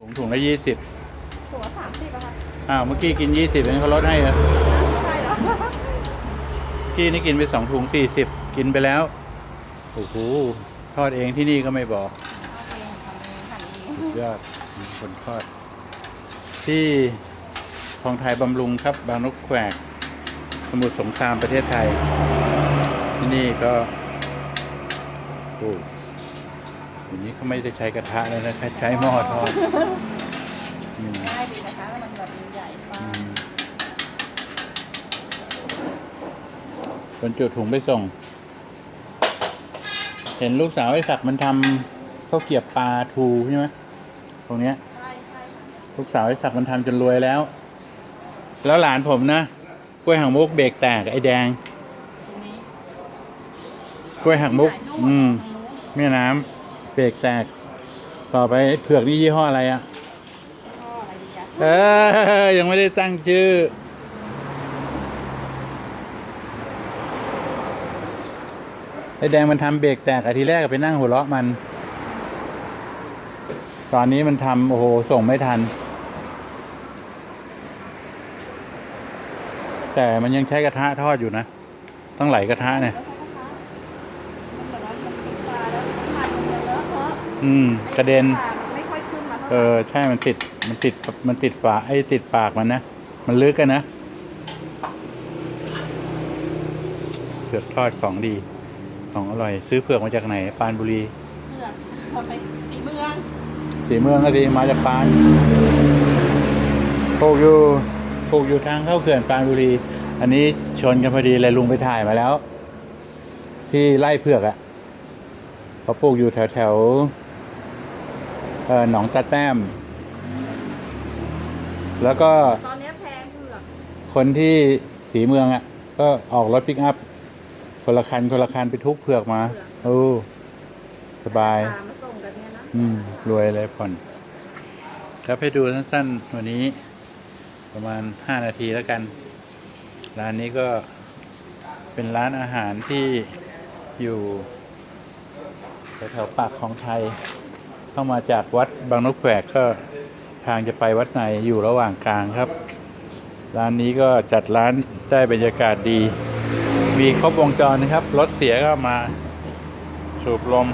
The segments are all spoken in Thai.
ถุงถุงละยี่สิบหัวสามสิบอะค่ะอ้าวเมื่อกี้กินยี่สิบเองเขาลดให้เหรอใช่เหรอเมื่อกี้นี่กินไปสองถุงสี่สิบกินไปแล้วโอ้โหทอดเองที่นี่ก็ไม่บอกเอาเองทำเองหั่นเองสุดยอดคนทอด ที่คลองไทยบำรุงครับ บางนกแขวก สมุทรสงครามประเทศไทย ที่นี่ก็โอ้ อย่างนี้เขาไม่ได้ใช้กระทะแล้วนะใช้หม้อทอดอืมง่ายดีนะคะมันแบบใหญ่ปลาอืมคนจุดถุงไปส่ง เห็นลูกสาวไอ้ศักดิ์มันทำข้าวเกรียบปลาทูใช่ไหมตรงเนี้ย ใช่ใช่ค่ะลูกสาวไอ้ศักดิ์มันทำจนรวยแล้ว แล้วหลานผมนะ กล้วยหักมุกเบรกแตกไอ้แดง ตรงนี้กล้วยหักมุก อืม แม่น้ำ เบรกแตก ต่อไปไอ้เผือกนี่ยี่ห้ออะไรอะ่ะพ่ออะไรดีอะเออยังไม่ได้ตั้งชื่อ ไอ้แดงมันทำเบรกแตกอะทีแรกก็ไปนั่งหัวเราะมัน ตอนนี้มันทำโอ้โหส่งไม่ทัน แต่มันยังใช้กระทะทอดอยู่นะ ต้องไหลกระทะเนี่ยแล้วใช่ อะอืม กระเด็นไอ้ปลามันไม่ค่อยขึ้นมาเท่าไหเอร่อ ใช่ มันติด มันติด มันติดฝาไอ้ติดปากมันนะ มันลึกกันนะเผือกทอดของดี ของอร่อย ซื้อเผือกมาจากไหน ปรานบุรีเผือกเอาไปสีเมืองสีเมืองก็ดีมาจากปรานปลูกอยู่ปลูกอยู่ทางเข้าเขื่อนปรานบุรี อันนี้ชนกันพอดีเลยลุงไปถ่ายมาแล้ว ที่ไร่เผือกอะ่ะเขาปลูกอยู่แถวแถวๆเอ่อ หนองตาแต้ม แล้วก็ตอนเนี้ยแพงเผือกคนที่สีเมืองอะ่ะ ก็ออกรถปิกอัพ คนละคัน คนละคันไปทุกเผือกมาโอ้สบายปลามาส่งกันเนี่ยนะอืม รวยเลยผ่อน ครับให้ดูสั้นๆ วันนี้ ประมาณห้านาทีแล้วกัน ร้านนี้ก็เป็นร้านอาหารที่อยู่แถวๆปากของไทย เข้ามาจากวัดบางนกแขกก็ทางจะไปวัดไหนอยู่ระหว่างกลางครับ ร้านนี้ก็จัดร้านได้บรรยากาศดี มีครบวงจรนะครับ รถเสียก็มาสูบลม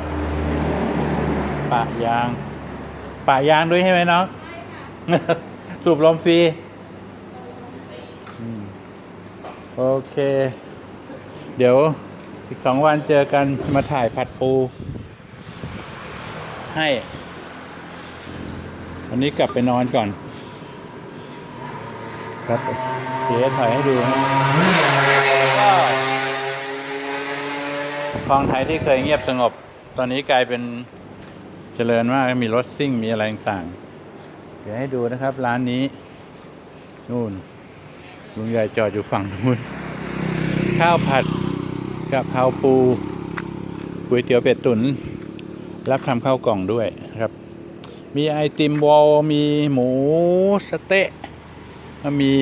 ปะยาง ปะยางด้วยใช่ไหมน้องสูบลมฟรี โอเค เดี๋ยวอีกสองวันเจอกันมาถ่ายผัดปู ให้ วันนี้กลับไปนอนก่อน ครับเดี๋ยวถ่ายให้ดูนะก็คลองไทยที่เคยเงียบสงบ ตอนนี้กลายเป็นเจริญมากมีรถซิ่งมีอะไรต่างๆเดี๋ยวให้ดูนะครับร้านนี้นู่นลุงใหญ่จอดอยู่ฝั่งนู้นข้าวผัดกะเพราปูก๋วยเตี๋ยวเป็ดตุ๋น รับทำข้าวกล่องด้วยนะครับ มีไอติมวอลมีหมูสเต๊ะมี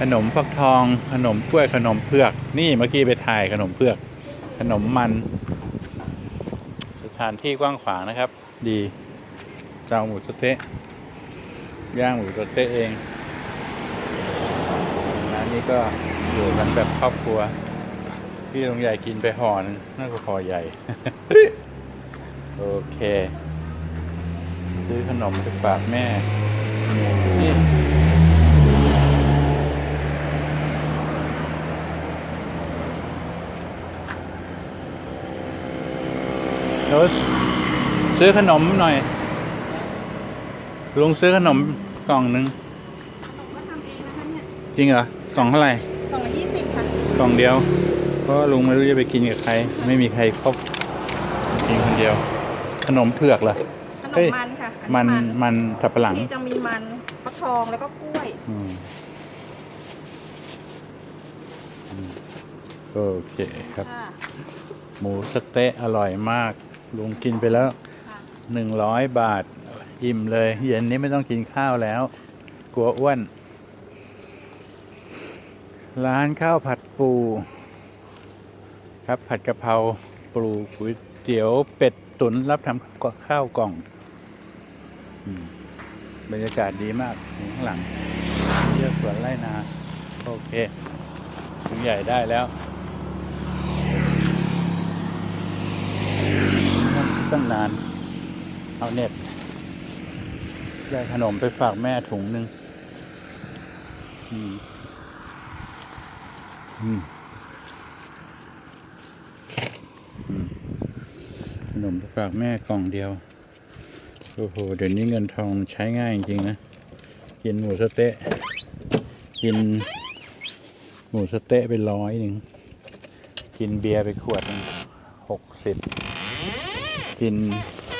ขนมฟักทอง ขนมกล้วยขนมเผือก นี่เมื่อกี้ไปถ่ายขนมเผือก ขนมมันสถานที่กว้างขวางนะครับ ดีเตาหมูสเต๊ะย่างหมูสเต๊ะเองร้านนี้ก็อยู่กันแบบครอบครัว พี่ลงใหญ่กินไปห่อนึงน่าจะพอใหญ่ โอเค ซื้อขนมไปฝากแม่นี่โน้ตซื้อขนมหน่อยลุงซื้อขนมกล่องหนึ่งก็ทำเองนะคะเนี่ยจริงเหรอกล่องเท่าไหร่กล่องละยี่สิบค่ะกล่องเดียว เพราะว่าลุงไม่รู้จะไปกินกับใคร ไม่มีใครครบกินคนเดียว ขนมเผือกเหรอขนเฮ้มยมันค่ะอัมันมันสับปะหลังที่จะมีมันฟักทองแล้วก็กล้วยอืมอืมโอเคครับ ค่ะหมูสะเต๊ะอร่อยมาก ลุงกินไปแล้วค่ะหนึ่งร้อยบาท อิ่มเลย เย็นนี้ไม่ต้องกินข้าวแล้ว กลัวอ้วน ร้านข้าวผัดปู ครับผัดกะเพราปูก๋วยเตี๋ยวเป็ด ตุ๋นรับทำข้าวกล่องอืมบรรยากาศดีมากข้างหลังเยอะสวนไร่นา โอเคลุงใหญ่ได้แล้วตั้งนาน เอาเน็ตได้ขนมไปฝากแม่ถุงหนึ่งอืมอืมอืมข นมปฝากแม่กล่องเดียว โอ้โห เดี๋ยวนี้เงินทองใช้ง่ายจริงนะ กินหมูสเต๊ะ กินหมูสเต๊ะไปร้อยหนึ่ง กินเบียร์ไปขวดหนึ่งหกสิบ กิน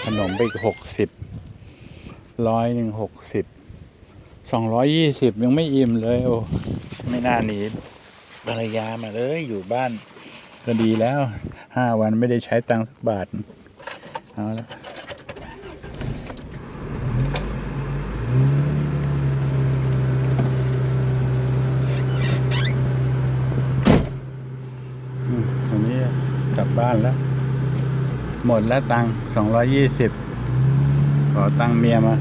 ขนมไปหกสิบ ร้อยหนึ่งหกสิบ สองร้อยยี่สิบยังไม่อิ่มเลย โอ้ ไม่น่าหนีภรรยามาเลยอยู่บ้านก็ดีแล้วห้าวันไม่ได้ใช้ตังค์สักบาท เอาละอืมวันนี้กลับบ้านแล้ว หมดแล้วตังสองร้อยยี่สิบขอตังค์เมียมา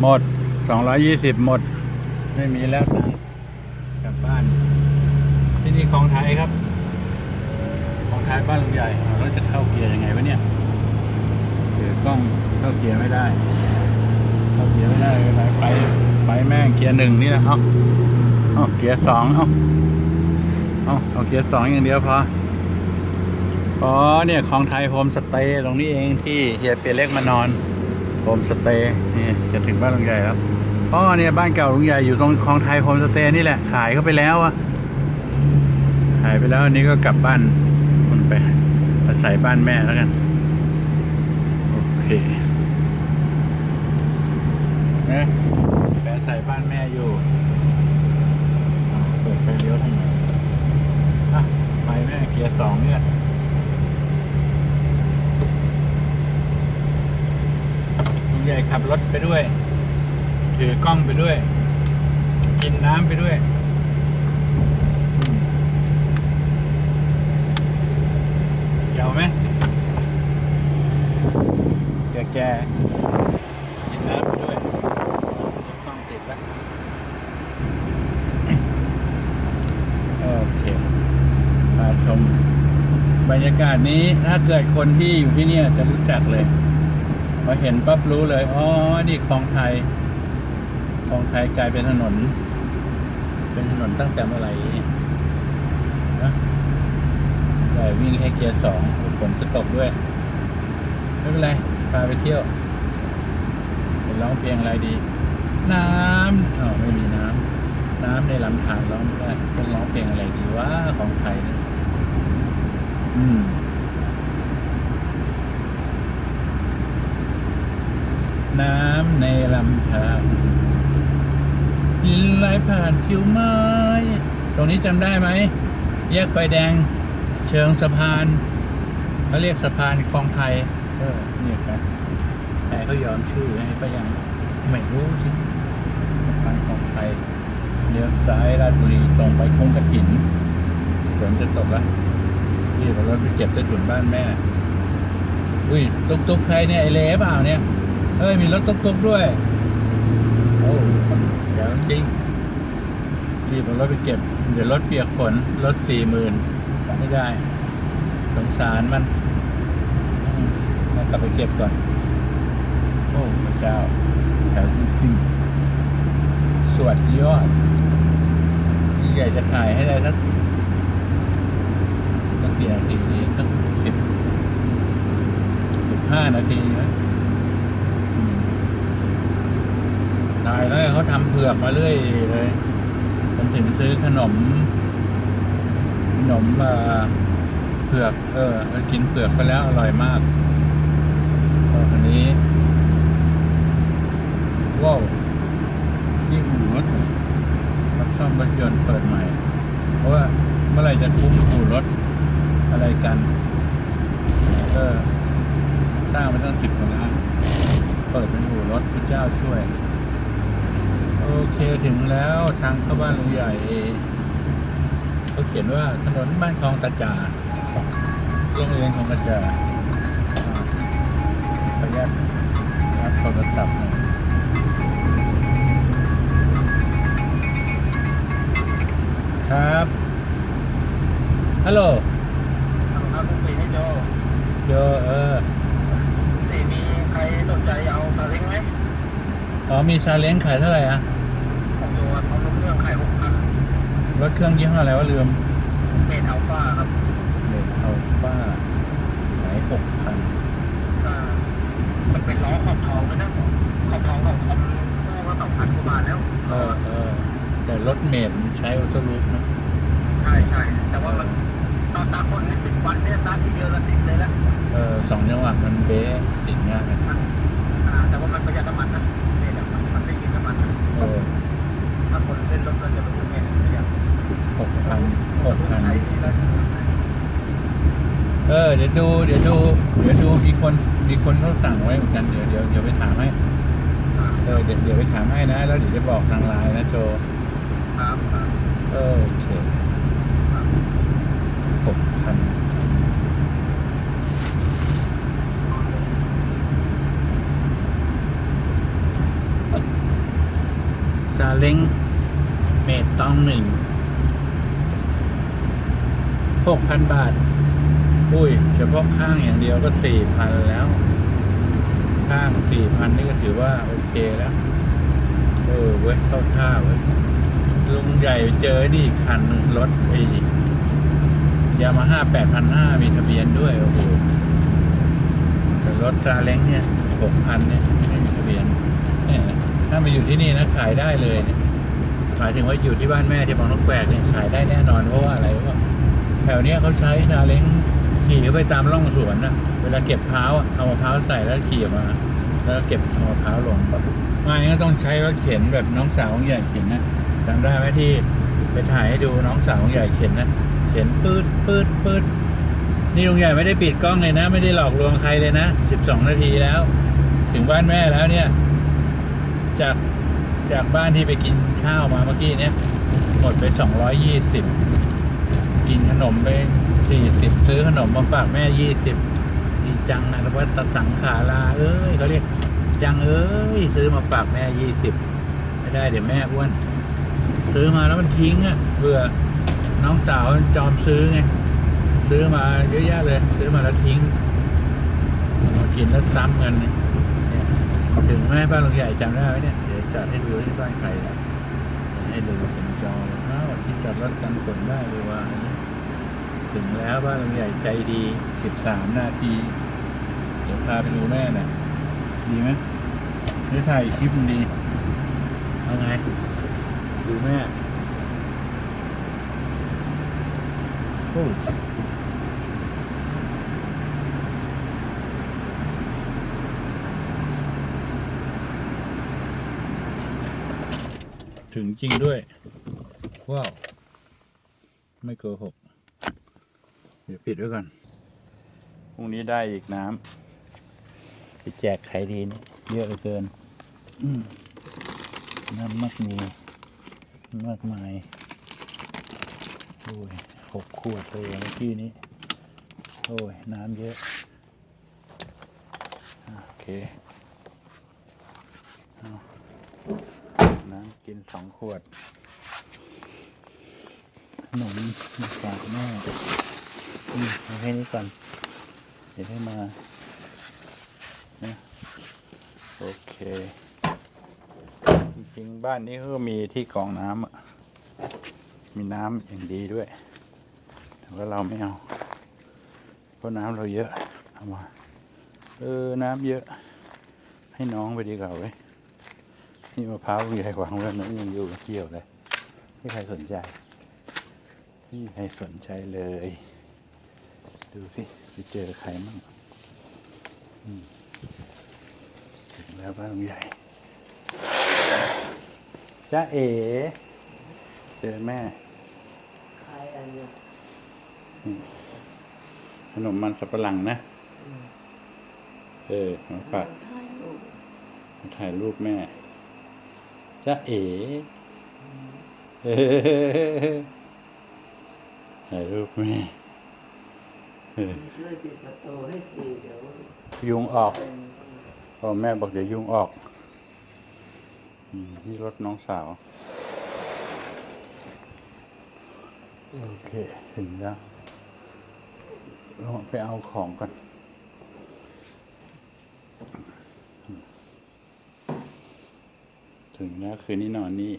หมดสองร้อยยี่สิบหมด ไม่มีแล้วตังค์กลับบ้าน ที่นี่ของไทยครับของไทยบ้านลุงใหญ่เราจะเข้าเกียร์ยังไงวะเนี่ย กล้องเข้าเกียร์ไม่ได้ เข้าเกียร์ไม่ได้เลยไปไปแม่งเกียร์หนึ่งนี่แหละเอาเอาเกียร์สองเอาเอาเอาเกียร์สองอย่างเดียวพออ๋อเนี่ยของไทยโฮมสเตย์ตรงนี้เองที่เฮียเปียเล็กมานอนโฮมสเตย์นี่จะถึงบ้านลุงใหญ่แล้วอ๋อเนี่ยบ้านเก่าลุงใหญ่อยู่ตรงคลองไทยโฮมสเตย์นี่แหละขายเข้าไปแล้วอะขายไปแล้วอันนี้ก็กลับบ้านคนไปอาศัยบ้านแม่แล้วกัน เคนะไปอาศัยบ้านแม่อยู่เปิดไฟเลี้ยวทำไมอะไปแม่เกียร์สองเนี่ยลุงใหญ่ขับรถไปด้วย ถือกล้องไปด้วย กินน้ำไปด้วยเกี่ยวไหม แกแกๆกินน้ำไปด้วยกล้องติดแล้วโอเคมาชม บรรยากาศนี้ถ้าเกิดคนที่อยู่ที่นี่จะรู้จักเลยพอเห็นปั๊บรู้เลย อ๋อ นี่คลองไทย คลองไทยกลายเป็นถนน เป็นถนนตั้งแต่เมื่อไหร่นะใหญ่วิ่งแค่เกียร์สองฝนจะตกด้วย ไม่เป็นไร พาไปเที่ยวไปร้องเพลงอะไรดี น้ำอ๋อไม่มีน้ำน้ำในลำธารร้องไม่ได้ต้องร้องเพลงอะไรดีวะของไทยนี่ยอืมน้ำในลำธารลินไหลผ่านผิวไม้ ตรงนี้จำได้ไหม แยกไฟแดง เชิงสะพานเขาเรียกสะพานคลองไทย เออเนี่ยครับแต่เขายอมชื่อให้ก็ยังไม่รู้ที่สะพานคลองไทยเลี้ยวซ้ายราชบุรีตรงไปคงกระถินฝนจะตกแล้วพี่เอารถไปเก็บใต้ถุนบ้านแม่ อุ้ยตุ๊กตุ๊กใครเนี่ยไอเล่เปล่าเนี่ยเอ้ยมีรถตุ๊กตุ๊กด้วยโอ้เดี๋ยวจริงรีบเอารถไปเก็บ เดี๋ยวรถเปียกฝนรถสี่หมื่นไม่ได้ สงสารมัน ลับไปเก็บก่อน โอ้พระเจ้าแถวจริงๆสวดยอดนี่ใหญ่จะถ่ายให้ได้สักสักกี่นาทีดีสักสิบสิบห้านาทีนะถ่ายแล้วเขาทำเผือกมาเรื่อยเลยผมถึงซื้อขนม ขนมเอ่อเผือก เออกินเผือกไปแล้วอร่อยมาก นี้ ว้าวที่อู่รถรับซ่อมรถยนต์เปิดใหม่ เพราะว่าเมื่อไหร่จะคุ้มอู่รถอะไรกันเออสร้างมาตั้งสิบกว่าล้านเปิดเป็นอู่รถพระเจ้าช่วย โอเคถึงแล้วทางเข้าบ้านลุงใหญ่เขาเขียนว่าถนนบ้านคลองตะจาโรงเรียนคลองตะจา ญารับโทรศัพท์นะครับฮัลโหลทาครับผมคุยให้โจโจเออสี่มีใครสนใจเอาซาเล้งไหมอ๋อมีซาเล้งขายเท่าไหร่อะของโยนเขาลงเครื่องขายหกพันรถเครื่องยี่ห้ออะไรวะลืม เออเดี๋ยวดูเดี๋ยวดูเดี๋ยวดูมีคนมีคนเขาสั่งไว้เหมือนกันเดี๋ยวเดี๋ยวเดี๋ยวไปถามให้อ่าเออเดี๋ยวเดี๋ยวไปถามให้นะ แล้วเดี๋ยวจะบอกทางไลน์นะโจครับครับเออโอเคหกพันซาเล้งเมตตองหนึ่งหกพันบาท อุ้ย เฉพาะข้างอย่างเดียวก็สี่พันแล้ว ข้างสี่พันนี่ก็ถือว่าโอเคแล้ว เออเว้ยเข้าท่าเว้ยลุงใหญ่เจอนี่คันหนึ่งรถไอ้ยามาฮ่าแปดพันห้ามีทะเบียนด้วยโอ้โหแต่รถซาเล้งเนี่ยหกพันเนี่ยไม่มีทะเบียนเนี่ยถ้ามาอยู่ที่นี่นะขายได้เลยเนี่ยหมายถึงว่าอยู่ที่บ้านแม่ที่บางนกแกวกเนี่ยขายได้แน่นอนเพราะว่าอะไรเพราะว่าแถวเนี้ยเขาใช้ซาเล้ง ขี่ไปตามร่องสวนนะเวลาเก็บเท้าเอามะพร้าวใส่แล้วขี่มา แล้วเก็บเอามะพร้าวลงไม่งั้นก็ต้องใช้รถเข็นแบบน้องสาวของใหญ่เข็นนะจำได้ไหมที่ไปถ่ายให้ดูน้องสาวของใหญ่เข็นนะเข็นปืดปืดปืดนี่ลุงใหญ่ไม่ได้ปิดกล้องเลยนะ ไม่ได้หลอกลวงใครเลยนะสิบสองนาทีแล้ว ถึงบ้านแม่แล้วเนี่ย จากจากบ้านที่ไปกินข้าวมาเมื่อกี้เนี่ยหมดไปสองร้อยยี่สิบกินขนมไป สี่สิบซื้อขนมมาฝากแม่ยี่สิบดีจังนะว่าตสังขาลาเอ้ยเขาเรียกจังเอ้ยซื้อมาฝากแม่ยี่สิบไม่ได้เดี๋ยวแม่อ้วน ซื้อมาแล้วมันทิ้งอะเบื่อน้องสาวจอมซื้อไงซื้อมาเยอะแยะเลย ซื้อมาแล้วทิ้งมากินแล้วซ้ำกันเนี่ยถึงแม่บ้านลุงใหญ่จำได้ไหมเนี่ยเดี๋ยวจอดให้ดูที่บ้านใครแล้วให้ดูเป็นจอเลยอ้าที่จอดรถกันฝนได้เลยว่า ถึงแล้วบ้านลุงใหญ่ใจดีสิบสามนาที เดี๋ยวพาไปดูแม่น่ะ ดีไหมหรือถ่ายคลิปมันดี เอาไง ดูแม่โอ้ถึงจริงด้วย ว้าว ไม่โกหก เดี๋ยวปิดไว้ก่อน พรุ่งนี้ได้อีกน้ำไปแจกใครดีนี่เยอะเหลือเกินน้ำมักมีมากมายโอ้ยหกขวดเลยเมื่อกี้นี้ โอ้ย น้ำเยอะ โอเคเอาน้ำกินสองขวดขนมมาฝากแม่ เอาแค่นี้ก่อน เดี๋ยวให้มานะโอเค จริงๆบ้านนี้ก็มีที่กรองน้ำมีน้ำอย่างดีด้วย แต่ว่าเราไม่เอา เพราะน้ำเราเยอะเอามาเออ น้ำเยอะ ให้น้องไปดีกว่าเว้ยนี่มะพร้าวใหญ่วางไว้นั้นยังอยู่เกี่ยวเลยไม่ใครสนใจไม่มีใครสนใจเลย ดูสิไปเจอใครมั่งอืมถึงแล้วบ้านลุงใหญ่จ้าเอ๋เจอแม่ขายอะไรเนี่ยขนมมันสับปะหลังนะ เออมาฝากถ่ายรูปมาถ่ายรูปแม่จ้าเอ๋เออถ่ายรูปแม่เออ ช่วยปิดประตูให้ทีเดี๋ยวยุงออกเป็นพ่อแม่บอกเดี๋ยวยุงออกอืมที่รถน้องสาว โอเค ถึงแล้วลงไปเอาของก่อนถึงแล้วคืนนี้นอนนี่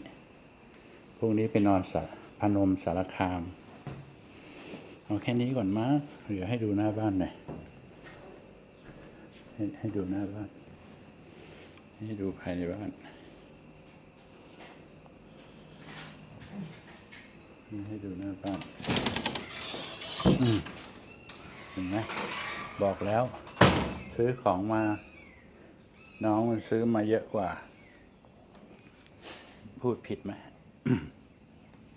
พรุ่งนี้ไปนอนสะพนมสารคาม เอาแค่นี้ก่อนมั้งเดี๋ยวให้ดูหน้าบ้านหน่อยให้ให้ดูหน้าบ้าน ให้ดูภายในบ้าน ให้ดูหน้าบ้านเห็นไหมบอกแล้ว ซื้อของมา น้องมันซื้อมาเยอะกว่า พูดผิดไหม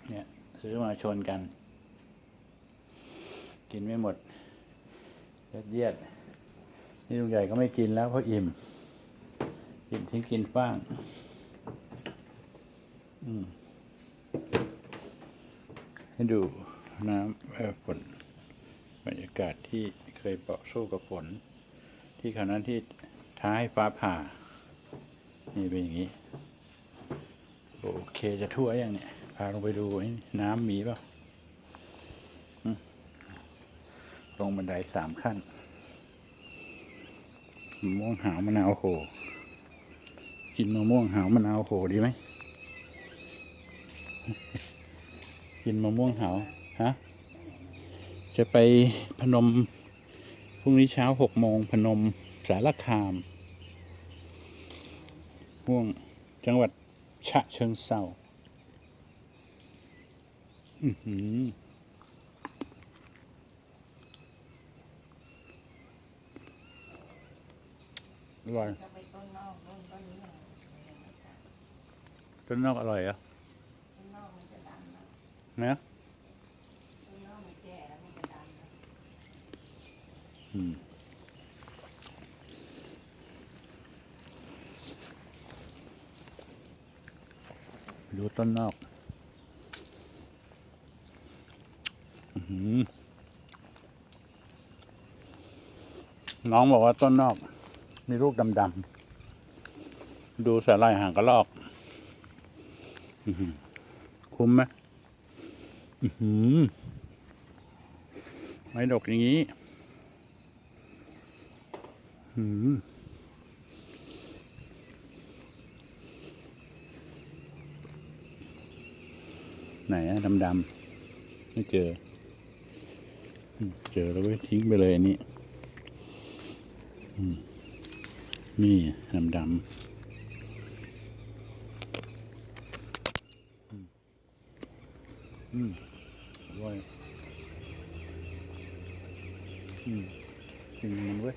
เนี่ย ซื้อมาชนกัน กินไม่หมดยัดเยียด นี่ลุงใหญ่ก็ไม่กินแล้วเพราะอิ่ม กินทิ้งกินฟ้าง อืมให้ดูน้ำเอ่อฝนบรรยากาศที่เคยต่อสู้กับฝน ที่คราวนั้นที่ท้าให้ฟ้าผ่า นี่เป็นอย่างนี้ โอเคจะทั่วยังเนี่ย พาลงไปดูน้ำมีเปล่าอืม ลงบันไดสามขั้นมะม่วงหาวมะนาวโหกินมะม่วงหาวมะนาวโหดีไหมกินมะม่วงหาวฮะจะไปพนมพรุ่งนี้เช้าหกโมงพนมสารคามม่วงจังหวัดฉะเชิงเซาอือหือ อร่อยจะไปต้นนอกต้นต้นนี้อย่างต้นนอกอร่อยเหรอะต้นนอกมันจะดันนะนะต้นนอกมันแก่แล้วมันจะดันนะอืมดูต้นนอกอื้อหือน้องบอกว่าต้นนอก มีลูกดำๆ ดูสาลายห่างกระลอกอคุ้มไหมอื้อหือไม่ดกอย่างนี้อืมไหนอะดำๆ ไม่เจอ เจอแล้วเว้ทิ้งไปเลยอันนี้ อืม นี่ดำดำอืมอร่อยอืมกินมันเว้ย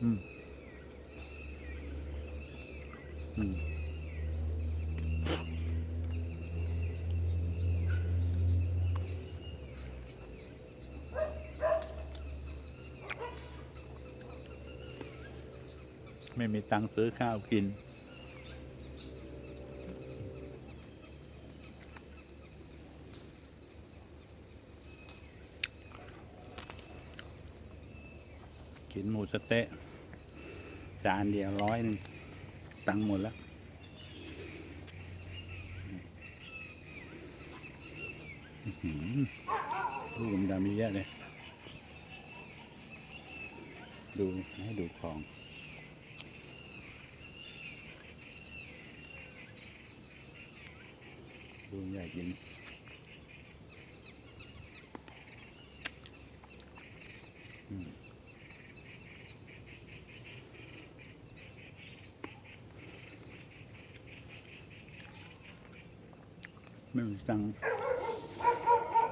อืมอืม ไม่มีตังค์ซื้อข้าวกิน กินหมูสเต๊ะจานเดียวร้อยนึงตังค์หมดแล้วอื้อหือลูกดำๆมีเยอะเลย ดูให้ดูของ ดูใหญ่กินไม่มีตังค์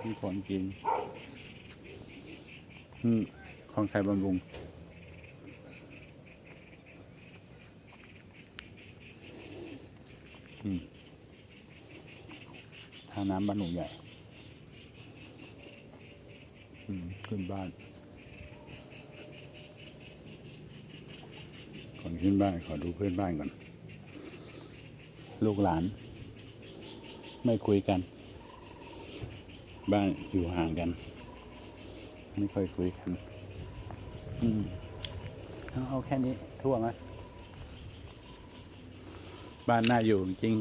มีของกินอืมของไทยบำรุงอืมาน้ำบ้านหนูใหญ่ขึ้นบ้าน ก่อนขึ้นบ้าน ขอดูเพื่อนบ้านก่อน ลูกหลาน ไม่คุยกัน บ้านอยู่ห่างกัน ไม่ค่อยคุยกัน อืมเอาแค่นี้ทั่วไหมบ้านน่าอยู่จริง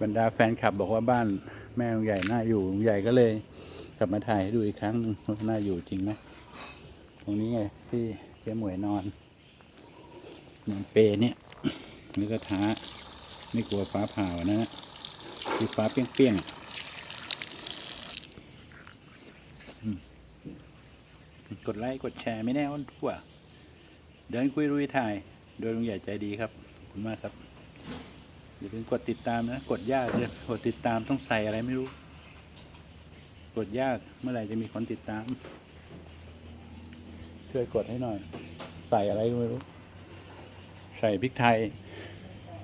บรรดาแฟนคลับบอกว่าบ้านแม่ลุงใหญ่น่าอยู่ลุงใหญ่ก็เลย กลับมาถ่ายให้ดูอีกครั้งหนึ่งว่าน่าอยู่จริงไหมตรงนี้ไงที่เจ๊หมวยนอนนอนเปรเนี่ยนี่ก็ท้าไม่กลัวฟ้าผ่าวันะที่ฟ้าเปรี้ยงๆกดไลค์กดแชร์ไม่แน่วันทั่ว เดินคุยรุยถ่าย โดยลุงใหญ่ใจดีครับขอบคุณมากครับ อย่าลืมกดติดตามนะ กดยากเลยกดติดตามต้องใส่อะไรไม่รู้ กดยากเมื่อไหร่จะมีคนติดตาม ช่วยกดให้หน่อย ใส่อะไรก็ไม่รู้ ใส่พริกไทย